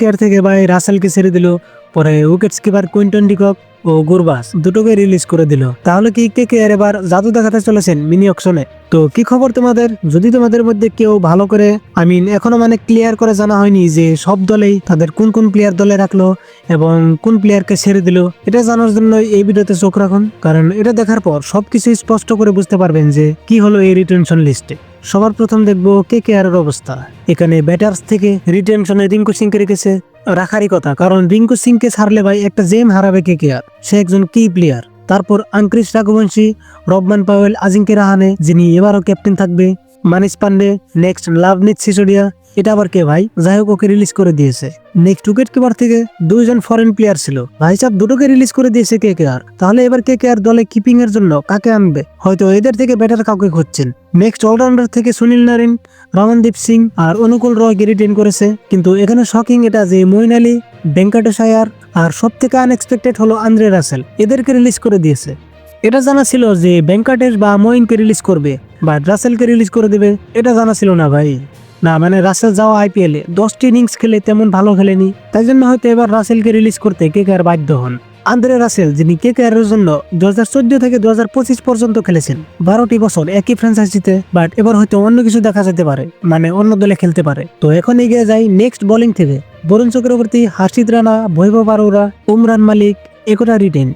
কে থেকে ভাই রাসেলকে ছেড়ে দিল, পরে wicket skipper Quinton de Kock Gurbaz দুটোকে রিলিজ করে দিল। তাহলে কি কে কেয়ার এবার জাদু দেখাতে চলেছেন মিনি অকশনে? তো কি খবর তোমাদের? যদি তোমাদের মধ্যে কেউ ভালো করে আই মিন এখনও মানে ক্লিয়ার করে জানা হয়নি যে সব দলেই তাদের কোন কোন প্লেয়ার দলে রাখল এবং কোন প্লেয়ারকে ছেড়ে দিল, এটা জানার জন্য এই ভিডিওতে চোখ রাখুন। কারণ এটা দেখার পর সবকিছু স্পষ্ট করে বুঝতে পারবেন যে কি হলো এই রিটেনশন লিস্টে সবার প্রথম দেখব কে কে আর অবস্থা। এখানে ব্যাটার্স থেকে রিটেনশনে রিঙ্কু সিংকে রেখেছে রাখারই কথা, কারণ রিঙ্কু সিংকে ছাড়লে ভাই একটা জেম হারাবে কে কে আর। সে একজন কি প্লেয়ার তারপর আঙ্ক্রিস রাঘুবংশী রবমান পাওয়েল আজিঙ্কে রাহানে যিনি এবারও ক্যাপ্টেন থাকবে মানিস পান্ডে নেক্সট লাভনিত সিসোডিয়া, এটা আবার কে ভাই? যাই হোক, ওকে রিলিজ করে দিয়েছে। নেক্সট উইকেট কিপার থেকে দুইজন ফরেন প্লেয়ার ছিল। ভাই সাহেব দুটোকে রিলিজ করে দিয়েছে কে কে আর? তাহলে এবার কে কে আর দলে কিপিং এর জন্য কাকে আনবে? হয়তো এদের থেকে ব্যাটার কাউকে খুঁজছেন। নেক্সট অলরাউন্ডার থেকে সুনীল নারিন, রমনদীপ সিং আর অনুকূল রয়কে রিটেন করেছে। কিন্তু এখানে শকিং এটা যে মইন আলী ভেঙ্কটেশায়ার আর সব থেকে আনএক্সপেক্টেড হলো আন্দ্রে রাসেল। এদেরকে রিলিজ করে দিয়েছে। এটা জানা ছিল যে ভেঙ্কটেশ বা মইনকে রিলিজ করবে। বা রাসেলকে রিলিজ করে দেবে, এটা জানা ছিল না ভাই। না মানে রাসেল যাওয়া আইপিএল দশটি ইনিংস খেলে তেমন ভালো খেলেনি, তাই জন্য হয়তো এবার রাসেলকে রিলিজ করতে কে কে বাধ্য হন। আন্দ্রে রাসেল, যিনি কে কে এর জন্য দু হাজার চোদ্দ থেকে দু হাজার পঁচিশ পর্যন্ত খেলেছেন, বারোটি বছর একই ফ্র্যাঞ্চাইজিতে বাট এবার হয়তো অন্য কিছু দেখা যেতে পারে মানে অন্য দলে খেলতে পারে। তো এখন এগিয়ে যাই নেক্সট বোলিং থেকে। বরুণ চক্রবর্তী, হার্ষিত রানা, বৈভব আরোরা, উমরান মালিক, একটা রিটেন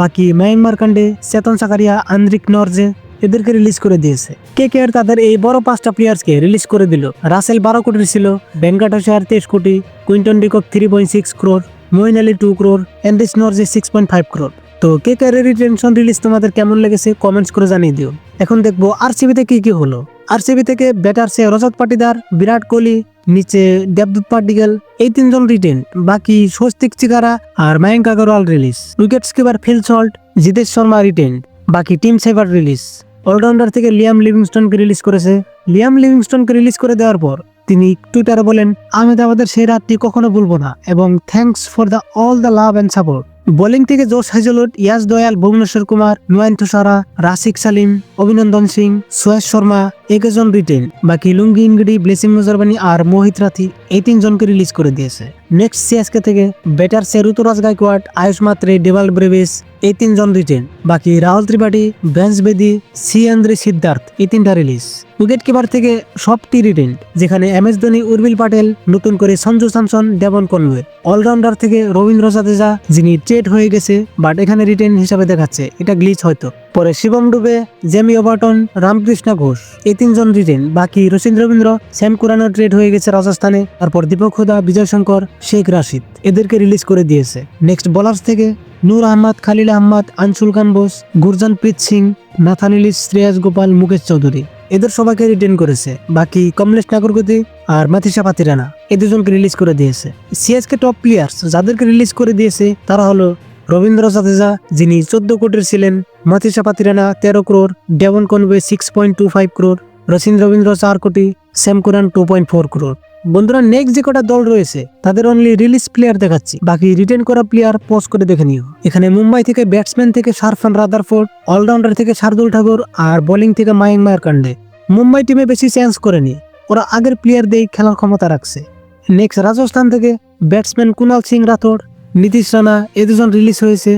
বাকি মায়ানমার কাণ্ডে, চেতন সাকারিয়া, আন্দ্রিক নরজে এদেরকে রিলিজ করে দিয়েছে। কে কে আর তাদের এই বড় পাঁচটা প্লেয়ার্সকে রিলিজ করে দিল? রাসেল বারো কোটির ছিল ভেঙ্কাটেশ্বর তেইশ কোটি Quinton de Kock three point six crore Moeen Ali two crore Anrich Nortje six point five crore তো কে কে আর রিটেনশন রিলিজ তোমাদের কেমন লেগেছে কমেন্টস করে জানিয়ে দিও। এখন দেখব আরসিবিতে কি কি হলো। আর আরসিবি থেকে ব্যাটার সে রজত পাটিদার, বিরাট কোহলি, নিচে দেবদূত পাটিগেল এই তিনজন রিটেন বাকি স্বস্তিক চিকারা আর Mayank Agarwal release wicket keeper Phil Salt, Jitesh Sharma retain বাকি টিম সেভার রিলিজ অলরাউন্ডার থেকে লিয়াম লিভিংস্টনকে রিলিজ করেছে। লিয়াম লিভিংস্টনকে রিলিজ করে দেওয়ার পর, তিনি টুইটারে বলেন আহমেদাবাদের সেই রাতটি কখনো ভুলবো না এবং thanks for the all the love and support bowling থেকে জোশ হেজলুট ইয়াস দয়াল ভুবনেশ্বর কুমার নুয়াইন তুষারা রাশিক সালিম অভিনন্দন সিং সোয়েশ শর্মা একজন রিটেন বাকি লুঙ্গি ইনগিডি ব্লেসিং মুজারবানি আর মোহিত রাথি এই তিনজনকে রিলিজ করে দিয়েছে। নেক্সট সিএসকে থেকে বেটার সে ঋতুরাজ গাইকোয়াড আয়ুষ মাত্রে ডেভাল ব্রেভিস এই তিনজন রিটেন বাকি রাহুল ত্রিপাঠী, বেঞ্চ বেদি, সি আন্দ্রে সিদ্ধার্থ, এই তিনটা রিলিজ উইকেট কিপার থেকে সবটি রিটেন যেখানে এম এস ধোনি, উর্বিল পাটেল, নতুন করে Sanju Samson Devon Conway. Allrounder থেকে রবীন্দ্র জাদেজা, যিনি ট্রেড হয়ে গেছে বাট এখানে রিটেন হিসাবে দেখাচ্ছে, এটা গ্লিচ হয়তো। পরে শিবম ডুবে, জেমি ওভারটন রামকৃষ্ণ ঘোষ, এই তিনজন রিটেন বাকি রচিন রবীন্দ্র শ্যাম কুরানো ট্রেড হয়ে গেছে রাজস্থানে, তারপর দীপক হুদা, বিজয় শঙ্কর, শেখ রাশিদ, এদেরকে রিলিজ করে দিয়েছে। নেক্সট বোলার্স থেকে নূর আহমদ, খালিল আহমদ, আনসুল খান বোস গুরজান প্রীত সিং নাথানিলিস শ্রেয়াস গোপাল, মুকেশ চৌধুরী। এদের সবাইকে রিটেন করেছে। বাকি কমলেশ নাগরগতি আর মাথিসা পাতিরানা। এ দুজনকে রিলিজ করে দিয়েছে। সিএসকে টপ প্লেয়ার্স যাদেরকে রিলিজ করে দিয়েছে, তারা হলো রবীন্দ্র জাদেজা, যিনি চোদ্দ কোটির ছিলেন মাথিসা পাতিরানা তেরো crore Devon Conway six point two five crore Rachin Ravindra চার কোটি Sam Curran two point four crore বন্ধুরা নেক্সট যে কটা দল রয়েছে, তাদের অনলি রিলিজ প্লেয়ার দেখাচ্ছি। বাকি রিটেন করা প্লেয়ার পোস্ট করে দেখে নিও। এখানে মুম্বাই থেকে ব্যাটসম্যান থেকে শারফান রাদারফোর্ড অলরাউন্ডার থেকে শার্দুল ঠাকুর আর বোলিং থেকে মায়ং মায়ের কাণ্ডে মুম্বাই টিমে বেশি চেঞ্জ করেনি ওরা আগের প্লেয়ার দিয়ে খেলার ক্ষমতা রাখছে। নেক্সট রাজস্থান থেকে ব্যাটসম্যান কুনাল সিং রাথোড নীতিশ রানা, এ দুজন রিলিজ হয়েছে।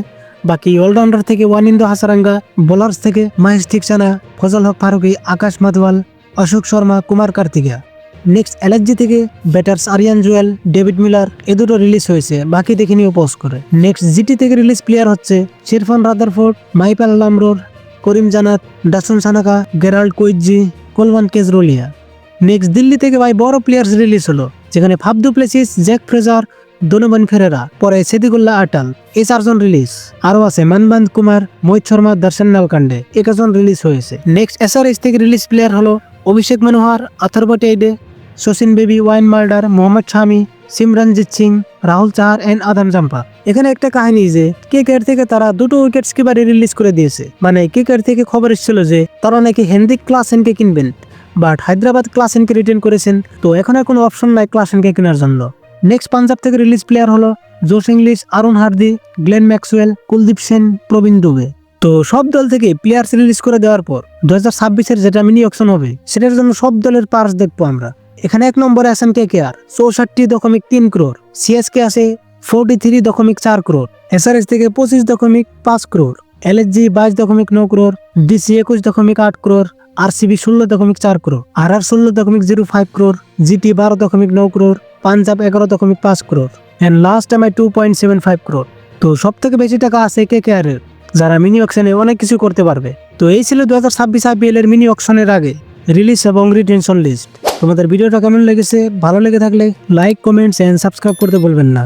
বাকি অলরাউন্ডার থেকে ওয়ানিন্দ হাসারাঙ্গা বোলার্স থেকে মহেশ ঠিকসানা ফজল হক ফারুকি, আকাশ মাধওয়াল অশোক শর্মা, কুমার কার্তিকা নেক্সট এলার্জি থেকে batters Aryan Juyal, David Miller, এ দুটো রিলিজ হয়েছে, বাকি দেখে নিয়ে পোস্ট করে। নেক্সট জিটি থেকে রিলিজ প্লেয়ার হচ্ছে Sherfane Rutherford Mahipal Lomror, Karim Janat Dasun Shanaka, Gerald Coetzee Kulwant Khejroliya. Next Delhi থেকে ভাই বড় প্লেয়ার্স রিলিজ হলো, যেখানে Faf du Plessis Jake Fraser Donovan Ferreira পরে সেদিকুল্লা আটাল এই চারজন রিলিজ আরও আছে মানবান্ত কুমার মোহিত শর্মা দর্শন নালকান্ডে একজন রিলিজ হয়েছে। নেক্সট এসআরএস থেকে রিলিজ প্লেয়ার হলো Abhishek Manohar Atharva Taide Sachin Baby Wiaan Mulder Mohammed Shami Simranjit Singh Rahul Chahar and Adam Zampa এখানে একটা কাহিনী যে কে কেয়ার থেকে তারা দুটো উইকেট স্কিপারে রিলিজ করে দিয়েছে। মানে কে কেয়ার থেকে খবর এসেছিল যে তারা নাকি হেনরিক ক্লাসেনকে কিনবেন। বাট হায়দ্রাবাদ ক্লাসেনকে রিটার্ন করেছেন, তো এখন আর কোনো অপশন নাই ক্লাসেনকে কেনার জন্য। নেক্সট পাঞ্জাব থেকে রিলিজ প্লেয়ার হলো Josh Inglis Aaron Hardie Glenn Maxwell Kuldeep Sen Praveen Dubey তো সব দল থেকে প্লেয়ার্স রিলিজ করে দেওয়ার পর দু হাজার ছাব্বিশের যেটা মিনি অপশন হবে, সেটার জন্য সব দলের পার্স দেখব আমরা। এখানে এক নম্বরে আছেন কে কে আর? চৌষট্টি দশমিক তিন ক্রোর সিএসকে আছে ফোরটি থ্রি দশমিক চার ক্রোর এসআরএস থেকে পঁচিশ দশমিক পাঁচ ক্রোর এলএসজি বাইশ দশমিক ন ক্রোর ডিসি একুশ দশমিক আট ক্রোর আরসিবি ষোলো দশমিক চার ক্রোর আর আর ষোলো দশমিক জিরো ফাইভ ক্রোর জিটি বারো দশমিক ন ক্রোর পাঞ্জাব এগারো দশমিক পাঁচ crore and last I two point seven five crore তো সব থেকে বেশি টাকা আছে কে কে আর যারা মিনি অকশনে অনেক কিছু করতে পারবে। তো এই ছিল দু হাজার ছাব্বিশ আইপিএল এর মিনি অকশনের আগে। রিলিজ এবং রিটেনশন লিস্ট তোমাদের ভিডিওটা কেমন লেগেছে? ভালো লেগে থাকলে লাইক কমেন্টস অ্যান্ড সাবস্ক্রাইব করতে বলবেন না।